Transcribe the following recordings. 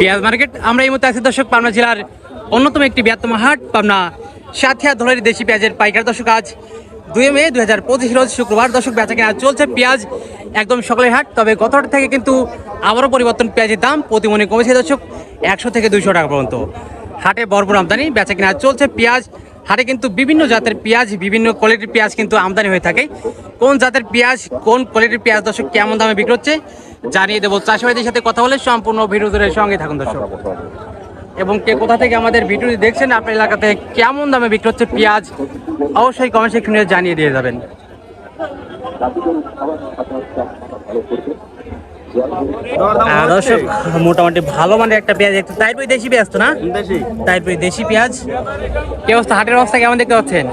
পেঁয়াজ মার্কেট। আমরা এই মুহূর্তে আছি দর্শক পাবনা জেলার অন্যতম একটি বৃহত্তম হাট, পাবনা সাথিয়া ধরের দেশি পেঁয়াজের পাইকার দর্শক আজ দুই মে দু হাজার পঁচিশ রোজ শুক্রবার। দর্শক, বেচা কেনা চলছে পেঁয়াজ একদম সকালের হাট, তবে গত হাট থেকে কিন্তু আবারও পরিবর্তন পেঁয়াজের দাম প্রতি মনে কমেছে দর্শক একশো থেকে দুইশো টাকা পর্যন্ত। হাটে বরপুর আমদানি, বেচা কেনা চলছে পেঁয়াজ হাটে কিন্তু বিভিন্ন জাতের পেঁয়াজ, বিভিন্ন কোয়ালিটির পেঁয়াজ কিন্তু আমদানি হয়ে থাকে। কোন জাতের পেঁয়াজ, কোন কোয়ালিটির পেঁয়াজ দর্শক কেমন দামে বিক্রি হচ্ছে জানিয়ে দেবো। চাষিবাদের সাথে কথা বলে সম্পূর্ণ ভিডিও সঙ্গে থাকুন দর্শক। এবং কে কোথা থেকে আমাদের ভিডিওটি দেখছেন, আপনার এলাকাতে কেমন দামে বিক্রি হচ্ছে পেঁয়াজ, অবশ্যই কমেন্ট সেকশনে জানিয়ে দিয়ে যাবেন। দর্শক মোটামুটি ভালো মানে একটা পেঁয়াজ একটু তাইপুরি দেশি পেঁয়াজ তো না? দেশি। তাইপুরি দেশি পেঁয়াজ। কি অবস্থা? হাটের অবস্থা কেমন দেখতে পাচ্ছেন?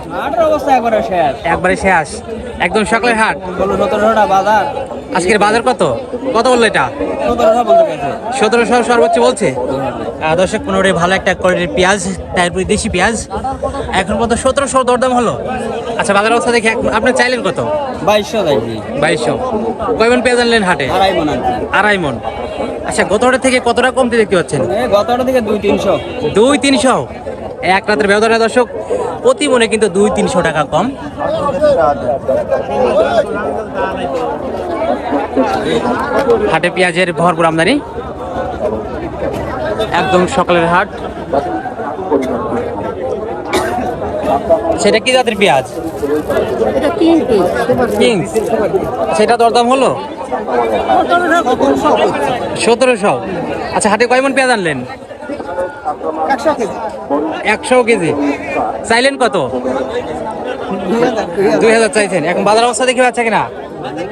একবারে শেষ। একদম সকালের হাট। বাজার। আজকের বাজার কত? কত বলল এটা? সতেরোশো সর্বোচ্চ বলছে? দর্শক পনেরো ভালো একটা কোয়ালিটির পেঁয়াজ তারপরে দেশি পেঁয়াজ। এখন পর্যন্ত সতেরোশো দরদাম হলো। আচ্ছা বাজার অবস্থা দেখে আপনি চাইলেন কত? বাইশশো বাইশশো। কয়মন পেঁয়াজ আনলেন হাটে? আড়াই মন আড়াই মন। আচ্ছা গত হাটের থেকে কতটা কমতে দেখতে পাচ্ছেন? গতটা থেকে দুই তিনশো। দুই তিনশো। এক রাতের ব্যবধানে দর্শক প্রতি মনে কিন্তু দুই তিনশো টাকা কম। হাটে পেঁয়াজের ভরপুর আমদানি। একদম সকালের হাট। সেটা কি জাতের পেঁয়াজ? কিংস। সেটা দরদাম হলো? সতেরোশো। আচ্ছা হাটে কয় মন পেঁয়াজ আনলেন? একশো কেজি। চাইলেন কত? দুই হাজার চাইছেন। এখন বাজার অবস্থা দেখে পাচ্ছে কিনা?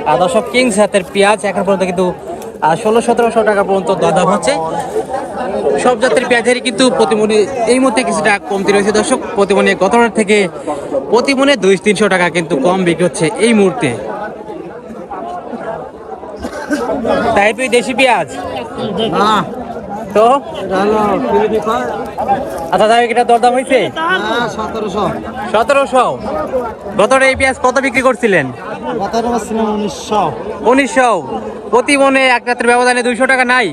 আর দর্শক কিংস হাতের পেঁয়াজ এখন পর্যন্ত কিন্তু ষোলো সতেরোশো টাকা পর্যন্ত দরদাম হচ্ছে। সব জাতের পেঁয়াজেরই কিন্তু প্রতিমনে এই মুহূর্তে কিছুটা কমতি রয়েছে। দর্শক প্রতিমনে গত হাট থেকে প্রতিমনে দুই তিনশো টাকা কিন্তু কম বিক্রি হচ্ছে এই মুহূর্তে। তাই তুই দেশি পেঁয়াজ? তো? আচ্ছা তাই এটা দরদাম হয়েছে? সতেরোশো। সতেরোশো গত এই পেঁয়াজ কত বিক্রি করছিলেন? উনিশশো। উনিশশো। প্রতি মনে এক রাতের ব্যবধানে দুইশো টাকা নাই?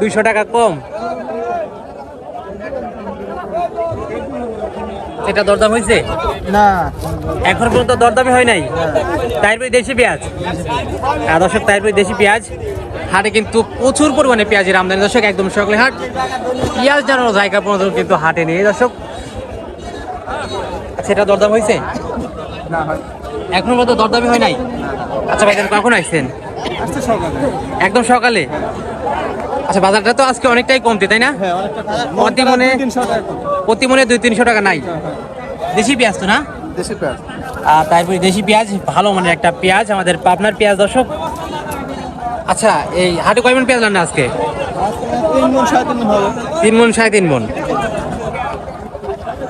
দুইশো টাকা কম। এটা দরদাম হয়েছে? না। এখন পর্যন্ত দরদামই হয় নাই? তাইরপুরি দেশি পেঁয়াজ? আর দর্শক তাইরপুরি দেশি পেঁয়াজ। হাটে কিন্তু প্রচুর পরিমাণে পেঁয়াজের আমদানি দর্শক একদম সকালে হাট। পেঁয়াজ জানানো জায়গা পর্যন্ত কিন্তু হাটে নেই দর্শক। আচ্ছা এটা দরদাম হয়েছে? এখন পর্যন্ত দরদামই হয় নাই? আচ্ছা ভাই কখন আসছেন? একদম সকালে? আচ্ছা বাজারটা তো আজকে অনেকটাই কমতে তাই না? হ্যাঁ প্রতি মনে তিনশো টাকা প্রতি মনে দুই তিনশো টাকা নাই। দেশি পেঁয়াজ তো না? দেশি পেঁয়াজ। আর তারপরে দেশি পেঁয়াজ ভালো মানের একটা পেঁয়াজ আমাদের পাবনার পেঁয়াজ দর্শক। আচ্ছা এই হাটে কয় মন পেঁয়াজ রান্না আজকে? তিন মন সাড়ে তিন মন মন মন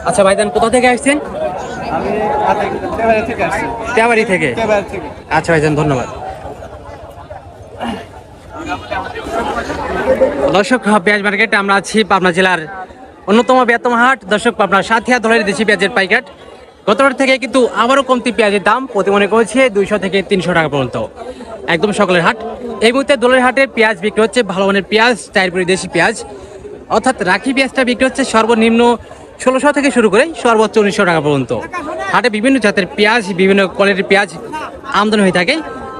আচ্ছা ভাইজান কোথা থেকে আসছেন? আমি তেবাড়ি থেকে। আচ্ছা ভাইজান ধন্যবাদ। দর্শক পেঁয়াজ মার্কেট আমরা আছি পাবনা জেলার অন্যতম বৃহত্তম হাট। দর্শক, পাবনা সাথিয়া ধরের দেশি পেঁয়াজের পাইকাট। গত হাট থেকে কিন্তু আবারও কমতি পেঁয়াজের দাম প্রতি মনে করেছে দুইশো থেকে তিনশো টাকা পর্যন্ত। একদম সকালের হাট। এই মুহূর্তে দোলের হাটে পেঁয়াজ বিক্রি হচ্ছে ভালো মানের পেঁয়াজ চারপুরি দেশি পেঁয়াজ। অর্থাৎ রাখি পেঁয়াজটা বিক্রি হচ্ছে সর্বনিম্ন ষোলোশো থেকে শুরু করে সর্বোচ্চ উনিশশো টাকা পর্যন্ত। হাটে বিভিন্ন জাতের পেঁয়াজ, বিভিন্ন কোয়ালিটির পেঁয়াজ আমদানি হয়ে থাকে।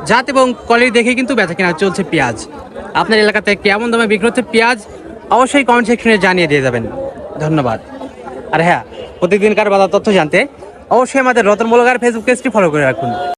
জাত এবং কোয়ালিটি দেখে কিন্তু বেচা কেনা চলছে পেঁয়াজ। আপনার এলাকাতে কেমন দামে বিক্রি হচ্ছে পেঁয়াজ? অবশ্যই কমেন্ট সেকশনে জানিয়ে দিয়ে যাবেন। ধন্যবাদ। আর হ্যাঁ প্রতিদিনকার বাজার তথ্য জানতে অবশ্যই আমাদের রতন বলগার ফেসবুক পেজটি ফলো করে রাখুন।